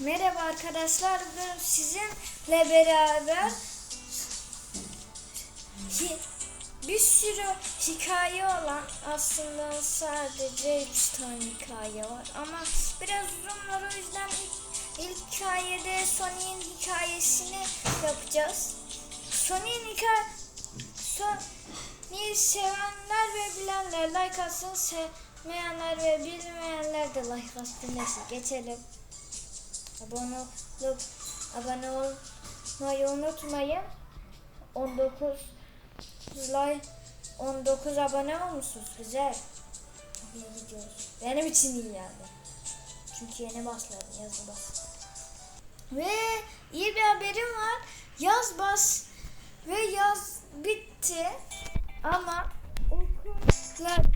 Merhaba arkadaşlar. Bugün sizinle beraber bir sürü hikaye olan aslında sadece 3 tane hikaye var ama biraz uzun var o yüzden ilk, ilk hikayede Sony'in hikayesini yapacağız. Sony'in hikaye Sony'yi sevenler ve bilenler like atsın sevmeyenler ve bilmeyenler de like atsın neyse geçelim. Abone olup abone olmayı unutmayın. 19 like 19 abone olmuşsunuz. Güzel. İyi gidiyoruz. Benim için iyi yani. Çünkü yeni başladım. Yazı bas. Ve iyi bir haberim var. Yaz bas ve yaz bitti. Ama okullar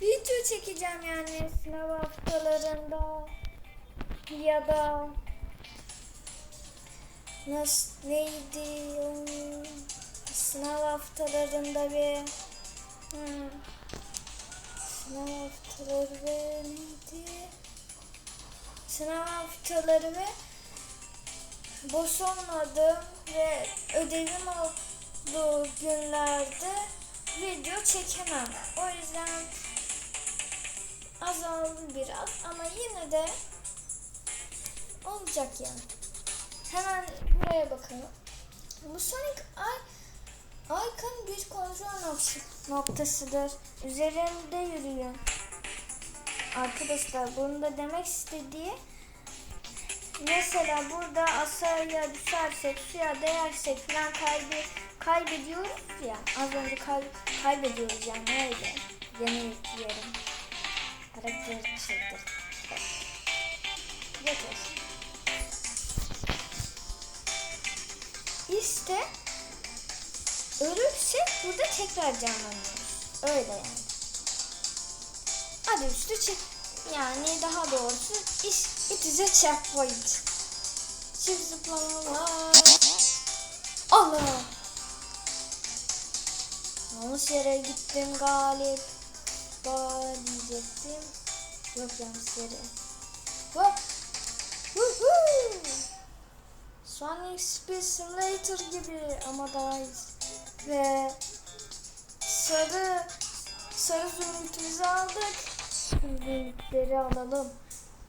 video çekeceğim yani sınav haftalarında ya da nasıl neydi sınav haftalarında hmm, sınav haftaları ve neydi sınav haftaları ve boş olmadığım ve ödevim olduğu günlerde video çekemem. O yüzden azaldı biraz ama yine de olacak yani. Hemen buraya bakalım. Bu Sonic Ay Icon bir kontrol nok- noktasıdır. Üzerinde yürüyün. Arkadaşlar bunu da demek istediği mesela burada asaya düşersek, suya değersek falan kaybe, kaybediyoruz ya. Az önce kay, kaybediyoruz yani öyle. Yeni yüklüyorum. Karakter çektir. Yeter. İşte ölürsek burada tekrar canlanıyoruz. Öyle yani. Hadi üstü çık. Yani daha doğrusu iş, it is a checkpoint. Çift zıplamalar. Allah. Yanlış yere gittim galip. Ba diyecektim. Yok yanlış yere. Hop. Woohoo. Sonic Speed Simulator gibi ama daha iyi. Ve sarı sarı zümrütümüzü aldık. Şimdi zümrütleri alalım.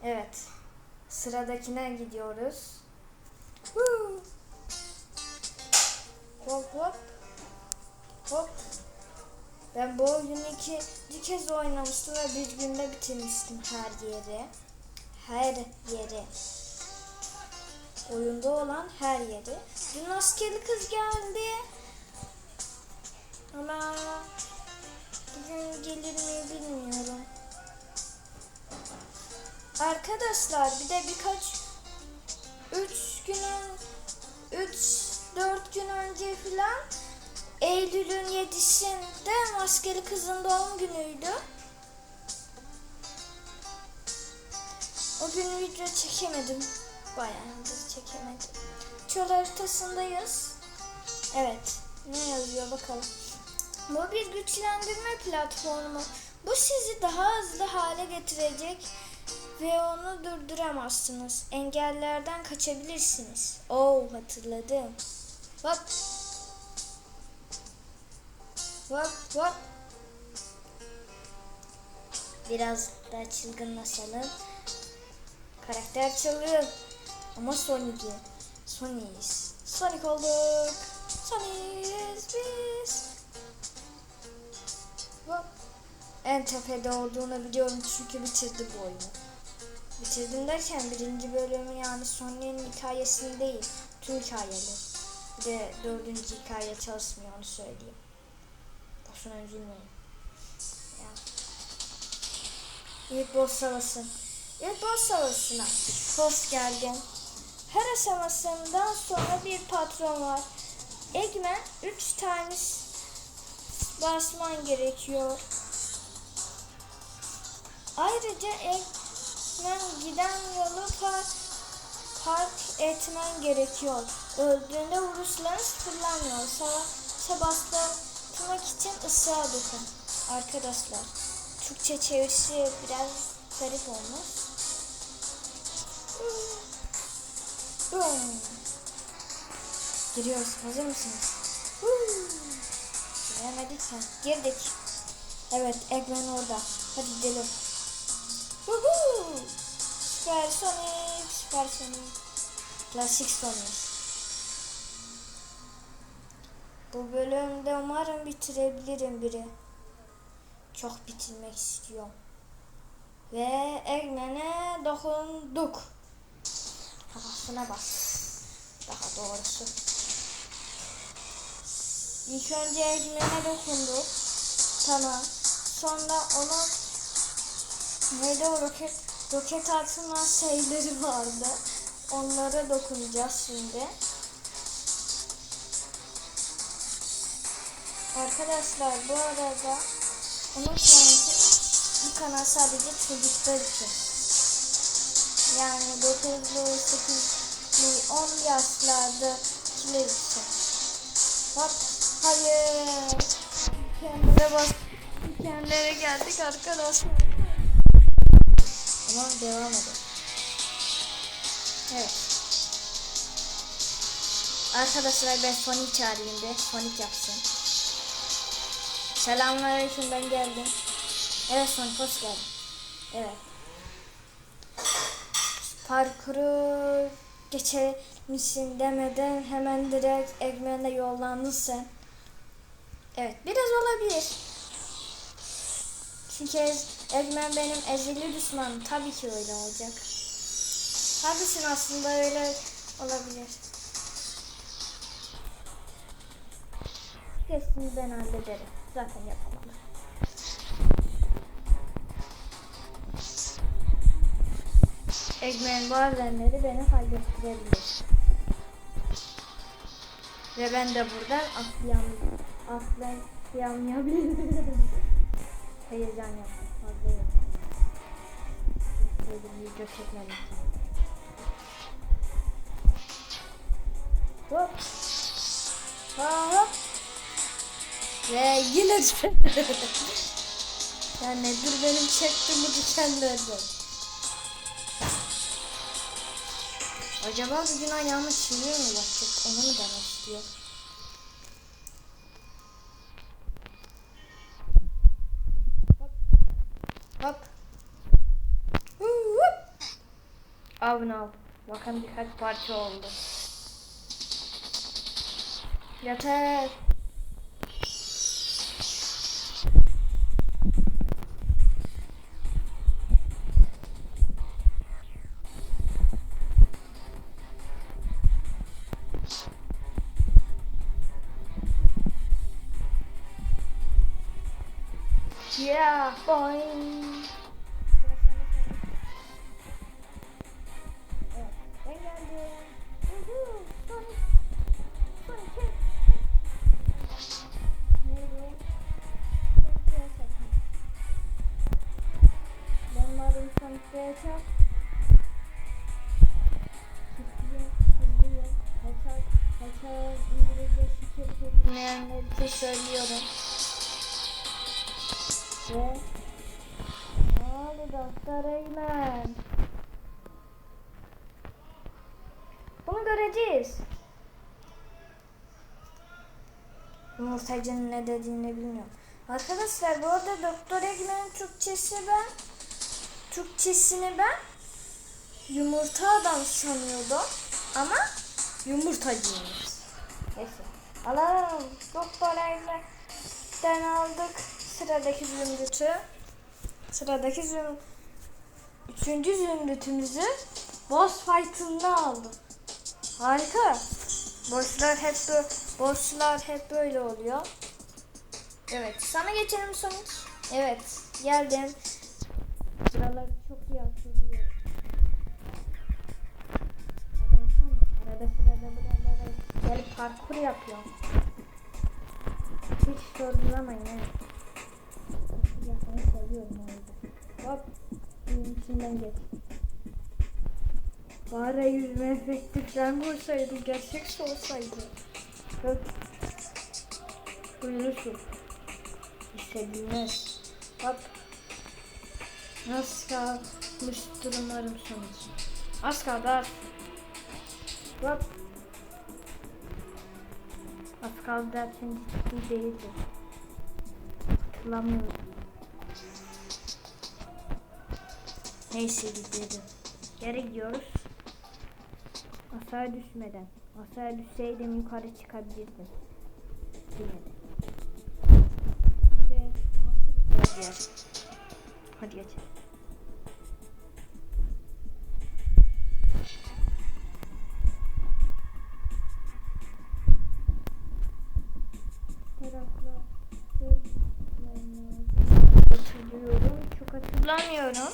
Evet. Sıradakine gidiyoruz. Woo. Hop hop. Hop. Ben bu oyunu ikinci kez oynamıştım ve bir günde bitirmiştim her yeri. Her yeri oyunda olan her yeri. Dün askeri kız geldi. Ama bugün gelir mi bilmiyorum. Arkadaşlar bir de birkaç 3 günün 3 4 gün önce falan Eylül'ün 7'sinde maskeli kızın doğum günüydü. O gün video çekemedim. Bayağıdır çekemedim. Çöl haritasındayız. Evet. Ne yazıyor bakalım. Bu bir güçlendirme platformu. Bu sizi daha hızlı hale getirecek ve onu durduramazsınız. Engellerden kaçabilirsiniz. Oo hatırladım. Hop. Hop hop. Biraz daha çılgınlaşalım. Karakter çılgın. Ama Sonic'i. Sonic'iz. Sonic olduk. Sonic'iz biz. Hop. En tepede olduğunu biliyorum çünkü bitirdi bu oyunu. Bitirdim derken birinci bölümü yani Sonic'in hikayesini değil. Tüm hikayeleri. Bir de dördüncü hikaye çalışmıyor onu söyleyeyim. Boşuna üzülmeyin. İlk boss savaşı. İlk boss savaşına hoş geldin. Her aşamasından sonra bir patron var. Eggman 3 tane basman gerekiyor. Ayrıca Eggman giden yolu park, park etmen gerekiyor. Öldüğünde vuruşların sıfırlanmıyor. Savaşa bastırmak için ısığa dokun. Arkadaşlar Türkçe çevirisi biraz garip olmuş. Giriyoruz. Hazır mısınız? Giremedik ha. Girdik. Evet, Eggman orada. Hadi gidelim. Süper Sonic, Süper Sonic. Klasik Sonic. Bu bölümde umarım bitirebilirim biri. Çok bitirmek istiyorum. Ve Eggman'e dokunduk. Kafasına bas. Daha doğrusu. İlk önce Eggman'e dokunduk. Tamam. Sonra onun neydi o roket roket atma şeyleri vardı. Onlara dokunacağız şimdi. Arkadaşlar bu arada unutmayın ki bu kanal sadece çocuklar için. Yani 9'lu, 8'li, 10 yaşlardakiler için. Bak, hayır. Kendine bak. Kendilere geldik arkadaşlar. Ama devam edelim. Evet. Arkadaşlar ben Sonic çağırayım de Sonic yapsın. Selamünaleyküm ben geldim. Evet Sonic hoş geldin. Evet. Parkuru geçermişsin demeden hemen direkt Eggman'e yollandın sen. Evet biraz olabilir. Çünkü Eggman benim ezeli düşmanım. Tabii ki öyle olacak. Haklısın aslında öyle olabilir. Kesin ben hallederim. Zaten yapamadım. Eggman bazenleri beni hallettirebilir. Ve ben de buradan atlayam atlayamayabilirim. Heyecan yaptım. Fazla yaptım. Dedim video çekmedim. Hop. Ha, hop. Ve yine Yani dur benim çektim bu dikenlerden. Acaba bugün ayağımı çiziyor mu bakacak? Onu mu demek istiyor? Hop. Huu, hop. Av. Bakın birkaç parça oldu. Yeter. Sonic'e sakın. Benim. Hızlıyım, hızlıyım. Kaçak, kaçak, İngilizce şirket bilmeyenler için söylüyorum. Ne oldu Doktor Eymen? Bunu göreceğiz. Yumurtacının ne dediğini bilmiyorum. Arkadaşlar bu arada Doktor Eggman'in Türkçesi ben Türkçesini ben yumurta adam sanıyordum ama yumurtacıymış. Neyse. Alalım. Doktor Eggman'den aldık sıradaki zümrütü. Sıradaki züm üçüncü zümrütümüzü boss fight'ında aldım. Harika. Bosslar hep böyle, bosslar hep böyle oluyor. Evet, sana geçelim Sonic. Evet, geldim. Sıraları çok iyi hatırlıyorum. Arada sırada buralara gelip parkur yapıyor. Hiç sorgulamayın evet. Yapmayı seviyorum o yüzden. Hop, bunun içinden geç. Bari yüzme efekti falan olsaydı, gerçek olsaydı. Hop. Duyuluşu. Hissedilmez. Hop. Nasıl kalmıştır umarım sonuç. Az kaldı az. Hop. Az kaldı derken ciddi değildi. Hatırlamıyorum. Neyse gidelim. Geri gidiyoruz. Aşağı düşmeden. Aşağı düşseydim yukarı çıkabilirdim. Bilmedim. Yer? Hadi. Taraflar hatırlıyorum. Çok hatırlamıyorum.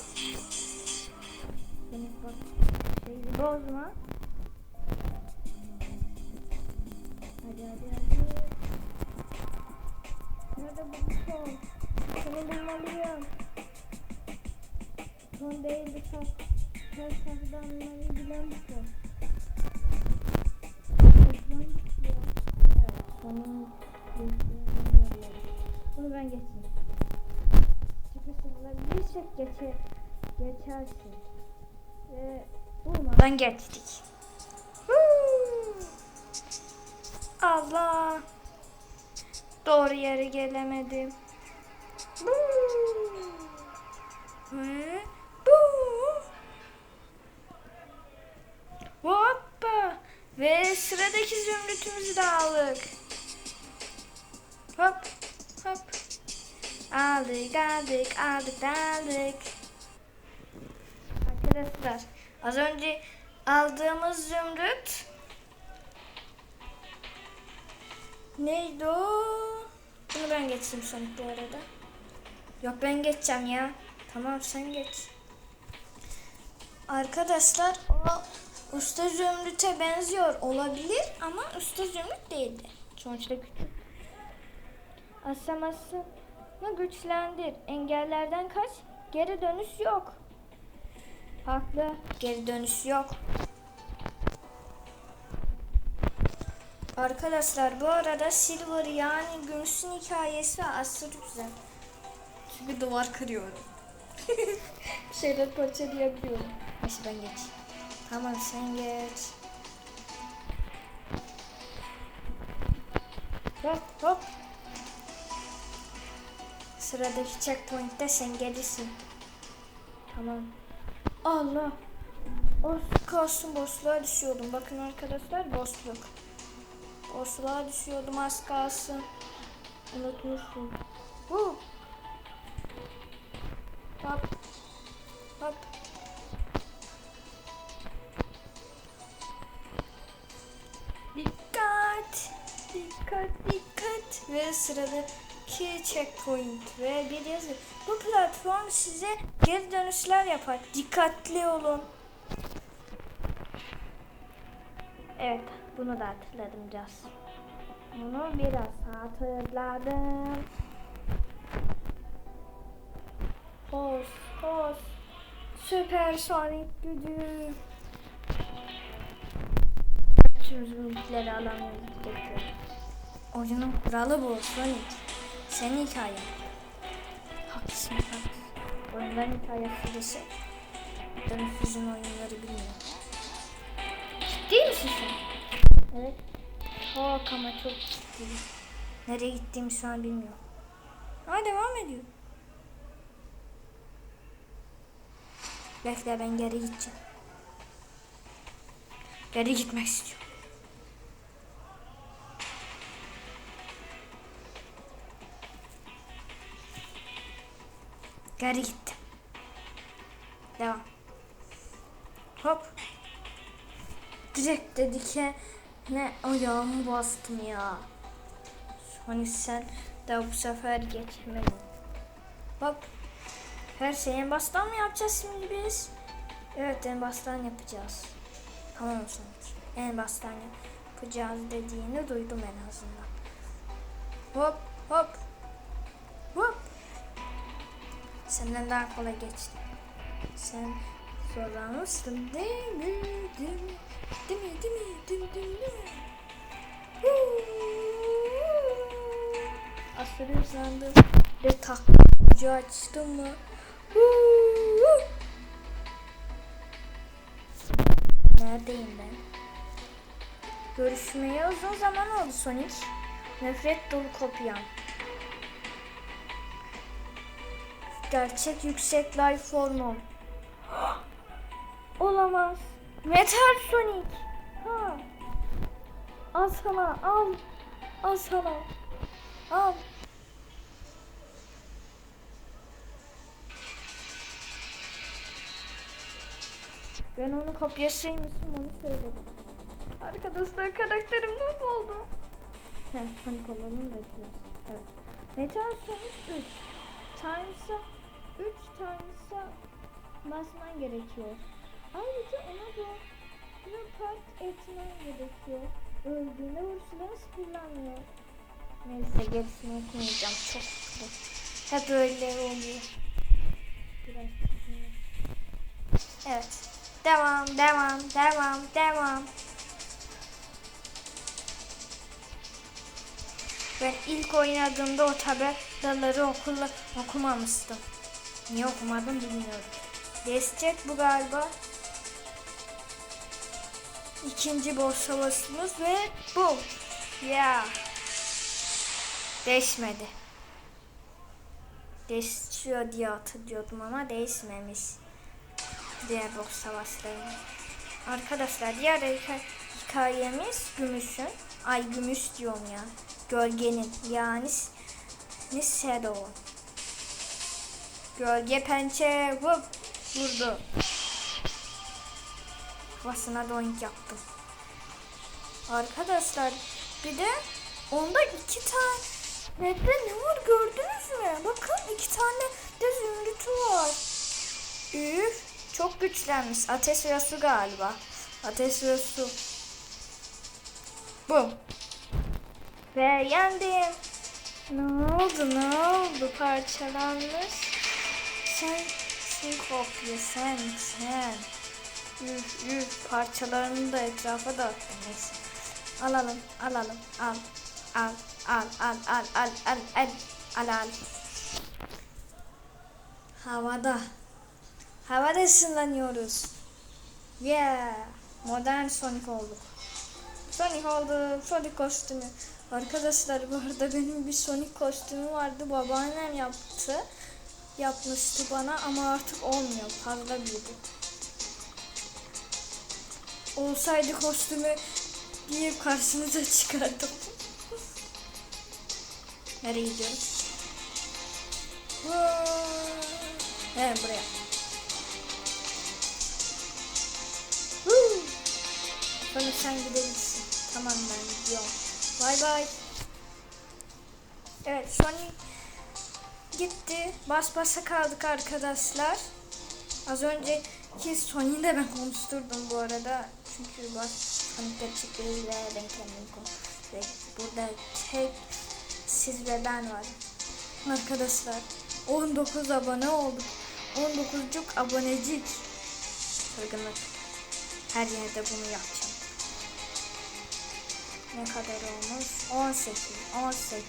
Geçer, geçersin. Ve bulmadan geçtik. Huu! Allah. Doğru yere gelemedim. Ve bu. Hoppa. Ve sıradaki zümrütümüzü de aldık. Hop hop. Aldık aldık aldık aldık. Arkadaşlar az önce aldığımız zümrüt neydi o? Bunu ben geçeyim son bu arada. Yok ben geçeceğim ya. Tamam sen geç. Arkadaşlar o usta zümrüte benziyor olabilir ama usta zümrüt değildi. Sonuçta küçük. Aşamasını güçlendir. Engellerden kaç. Geri dönüş yok. Haklı. Geri dönüş yok. Arkadaşlar bu arada Silver yani Gümüş'ün hikayesi aşırı güzel. Çünkü duvar kırıyorum. Şeyler parçalayabiliyorum. Neyse ben geç. Tamam sen geç. Hop hop. Sıradaki checkpoint'te sen gelirsin. Tamam. Allah. Az kalsın boşluğa düşüyordum. Bakın arkadaşlar boşluk. Boşluğa düşüyordum az kalsın. Unutmuşum. Hu. Hop. Hop. Dikkat. Dikkat dikkat. Ve sıradaki checkpoint ve bir yazı. Bu platform size geri dönüşler yapar. Dikkatli olun. Evet, bunu da hatırladım biraz. Bunu biraz hatırladım. Koş, koş. Süper sonik gücü. Tüm zümrütleri alamıyoruz. Oyunun kuralı bu Sonic. Senin hikayen. Haklısın, haklısın. Oyunların hikayesi ise dönüşsüzün oyunları bilmiyor. Ciddi misin sen? Evet. Çok ama çok ciddiyim. Nereye gittiğimi şu an bilmiyorum. Ama devam ediyor. Bekle ben geri gideceğim. Geri gitmek istiyorum. Geri gittim. Devam. Hop. Direkt dedike ne ayağımı bastım ya. Hani sen de bu sefer geçmedin. Hop. Her şeyi en baştan mı yapacağız şimdi biz? Evet en baştan yapacağız. Tamam sonuç. En baştan yapacağız dediğini duydum en azından. Hop. Hop. Senden daha kolay geçti. Sen zorlanmıştın değil mi? Değil mi? Değil mi? Değil mi? Değil mi? Değil mi? Aferin sandım. Ve taklacı açtım mı? Neredeyim ben? Görüşmeye uzun zaman oldu Sonic. Nefret dolu kopyam. Gerçek yüksek life formu. Olamaz. Metal Sonic. Ha. Al sana al. Al sana. Al. Ben onun kopyasıymışım onu söyledim. Arkadaşlar karakterim ne oldu? Heh, panik olalım da biraz. Evet. Metal Sonic 3. Times'a 3 Times'a basman gerekiyor. Ayrıca ona da report etmen gerekiyor. Öldüğünde vursuları sıfırlanmıyor. Neyse gerisini okumayacağım. Çok sıkı. Hep öyle oluyor. Biraz. Evet. Devam, devam, devam, devam. Ben ilk oynadığımda o tabelaları okulla okumamıştım. Niye okumadım bilmiyorum. Destek bu galiba. İkinci boss savaşımız ve bu. Ya. Değişmedi. Değişiyor diye hatırlıyordum ama değişmemiş. Diğer boss savaşları. Arkadaşlar diğer hika- hikayemiz gümüşün. Ay gümüş diyorum ya. Gölgenin yani ne Shadow. Gölge pençe vup vurdu. Kafasına doink yaptım. Arkadaşlar bir de onda iki tane Red'de ne var gördünüz mü? Bakın iki tane de zümrütü var. Üf çok güçlenmiş. Ateş ve su galiba. Ateş ve su. Bu. Ve yendim. Ne oldu ne oldu parçalanmış. Sen sen kopya sen sen. Üf üf parçalarını da etrafa dağıttım neyse. Alalım alalım al al al al al al al al al al. Havada. Havada ısınlanıyoruz. Yeah. Modern Sonic olduk. Sonic oldu. Sonic kostümü. Arkadaşlar bu arada benim bir Sonic kostümü vardı. Babaannem yaptı. Yapmıştı bana ama artık olmuyor. Fazla büyüdü. Olsaydı kostümü giyip karşınıza çıkardım. Nereye gidiyoruz? Evet buraya. Sonra sen gidebilirsin. Tamam ben gidiyorum. Bay bay. Evet Sonic gitti. Bas basa kaldık arkadaşlar. Az önceki Sonic'i de ben konuşturdum bu arada. Çünkü bas Sonic gerçekleriyle ben kendim konuştum. Burada tek siz ve ben var. Arkadaşlar 19 abone olduk. 19'cuk abonecik. Çılgınlık. Her yerde bunu yapacağım. Ne kadar olmuş? 18, 18,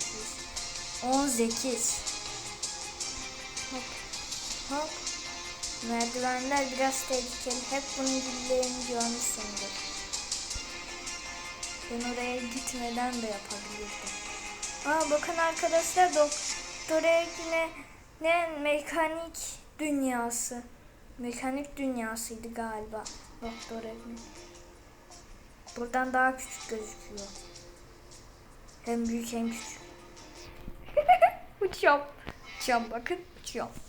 18. Hop. Merdivenler biraz tehlikeli. Hep bunun gibilerini görmüşsündür. Ben oraya gitmeden de yapabilirdim. Aa bakın arkadaşlar Doktor yine ne mekanik dünyası. Mekanik dünyasıydı galiba Doktor Evin. Buradan daha küçük gözüküyor. Hem büyük hem küçük. uçuyorum. Uçuyorum bakın uçuyorum.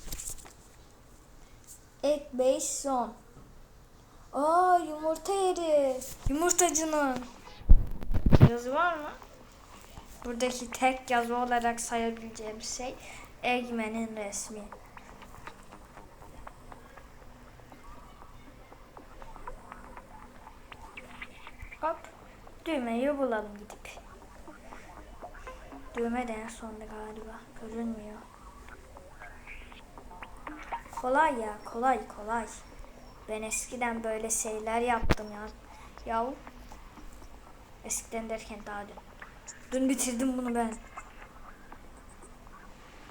Ek 5 son. Aa yumurta yeri. Yumurtacının. Yazı var mı? Buradaki tek yazı olarak sayabileceğim şey Eggman'in resmi. Hop. Düğmeyi bulalım gidip. Düğme de en sonda galiba. Görünmüyor. Kolay ya. Kolay kolay. Ben eskiden böyle şeyler yaptım ya. Yahu. Eskiden derken daha dün. Dün bitirdim bunu ben.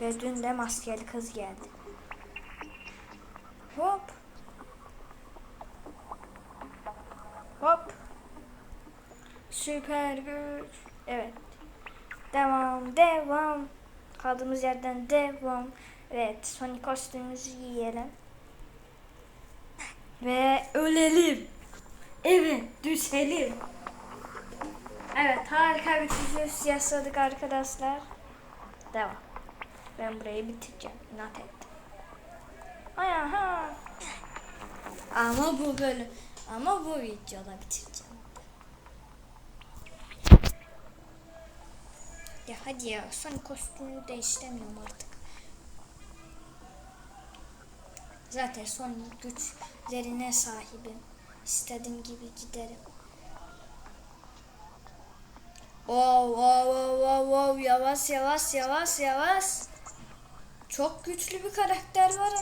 Ve dün de maskeli kız geldi. Hop. Hop. süper güç. Evet. Devam, devam. Kaldığımız yerden devam. Evet, Sonic kostümümüzü giyelim. Ve ölelim. Evet, düşelim. Evet, harika bir çizgi yasladık arkadaşlar. Devam. Ben burayı bitireceğim. İnat ettim. Aha. Ama bu bölüm. Ama bu videoda bitireceğim. Ya hadi ya. Son kostümünü de istemiyorum artık. Zaten son güçlerine sahibim. İstediğim gibi giderim. Wow, wow, wow, wow, wow. Yavaş, yavaş, yavaş, yavaş. Çok güçlü bir karakter var.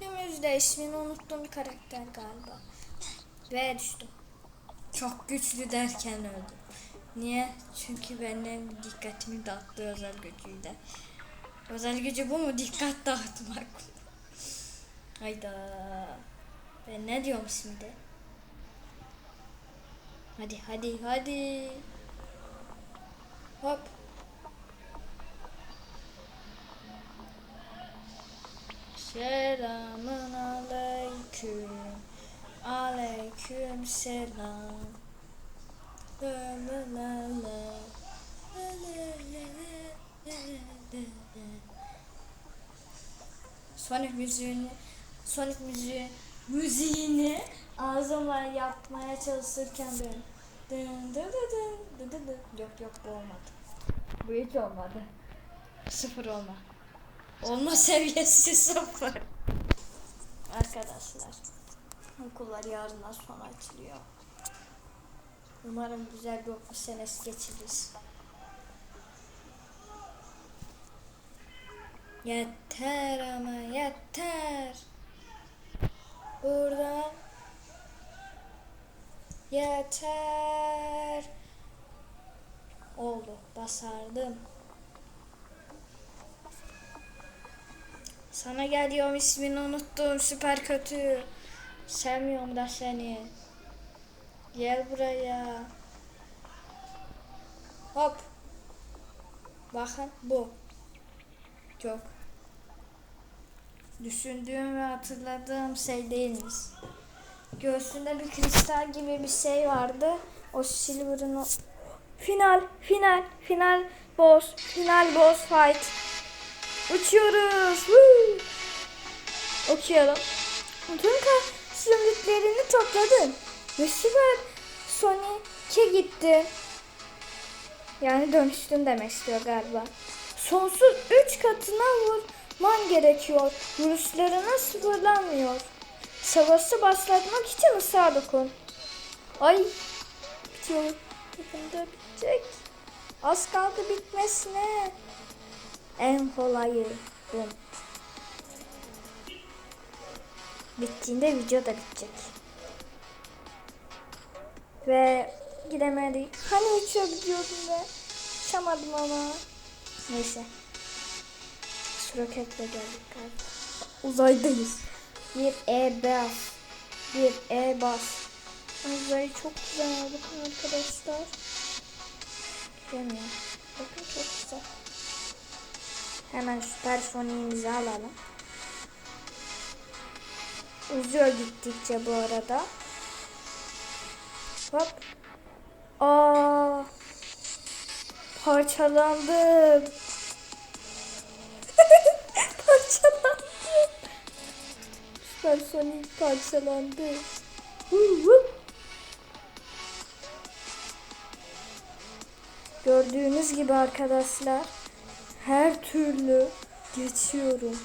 Önümüzde ismini unuttuğum bir karakter galiba. Ve düştüm. Çok güçlü derken öldüm. Niye? Çünkü benden dikkatimi dağıttı özel gücüyle. Özel gücü bu mu? Dikkat dağıtmak. Hayda. Ben ne diyorum şimdi? Hadi hadi hadi. Hop. Selamun aleyküm. Aleyküm selam. La la la la. La la la la la la la. Sonic müziğini Sonic müziği müziğini ağzımla yapmaya çalışırken ben dın dı dı dın dı dı dı. yok yok bu olmadı. Bu hiç olmadı. Sıfır olma. Olma seviyesi sıfır. Arkadaşlar okullar yarından sonra açılıyor. Umarım güzel bir okul senesi geçiririz. Yeter ama yeter. Burada yeter. Oldu. Basardım. Sana geliyorum ismini unuttum. Süper kötü. Sevmiyorum da seni. Gel buraya. Hop. Bakın bu. Çok. Düşündüğüm ve hatırladığım şey değilmiş. Göğsünde bir kristal gibi bir şey vardı. O Silver'ın o... Final, final, final boss, final boss fight. Uçuyoruz. Woo! Okuyalım. Tüm zümrütlerini topladım. Ve süper Sonic'e gitti. Yani dönüştün demek istiyor galiba. Sonsuz 3 katına vurman gerekiyor. Vuruşlarına sıfırlanmıyor. Savaşı başlatmak için ısrar dokun. Ay bitiyor. Yakında bitecek. Az kaldı bitmesine. En kolayı bu. Bittiğinde video da bitecek. Ve gidemedik. Hani uçuyor gidiyordum ve uçamadım ama. Neyse. Roketle geldik galiba. Uzaydayız. Bir E bas. Bir E bas. Uzay çok güzel bakın arkadaşlar. Göremiyorum. Bakın çok güzel. Hemen süper soniğimizi alalım. Uzuyor gittikçe bu arada. Hop. Aa. Parçalandım. Parçalandım. Süper Sonic parçalandı. Gördüğünüz gibi arkadaşlar her türlü geçiyorum.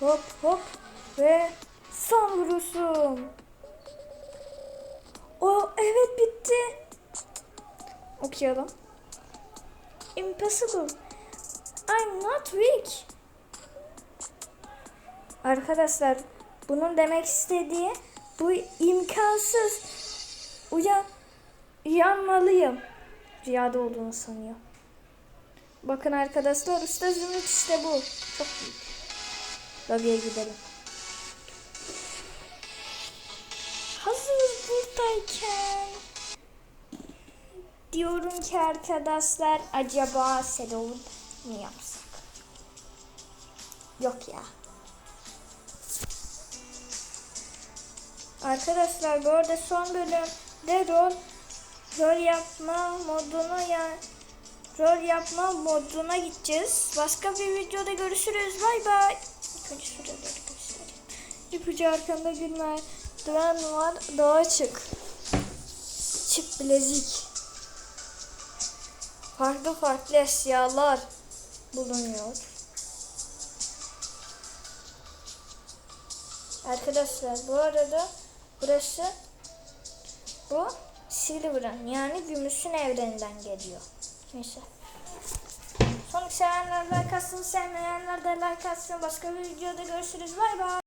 Hop hop ve son vuruşum. O evet bitti. Okuyalım. Impossible. I'm not weak. Arkadaşlar bunun demek istediği bu imkansız. Uyan uyanmalıyım. Rüyada olduğunu sanıyor. Bakın arkadaşlar usta zümrüt işte bu. Çok büyük. Lobiye gidelim. hazır buradayken diyorum ki arkadaşlar acaba Serol mu yapsak? Yok ya. Arkadaşlar bu arada son bölümde rol rol yapma moduna ya rol yapma moduna gideceğiz. Başka bir videoda görüşürüz. Bay bay. Önce şuraları göstereyim. İpucu arkamda günler. Duran var. Dağa çık. Çift bilezik. Farklı farklı eşyalar bulunuyor. Arkadaşlar bu arada burası bu Silver'ın yani gümüşün evreninden geliyor. Neyse. Sonic sevenler like atsın, sevmeyenler de like atsın. Başka bir videoda görüşürüz. Bay bay.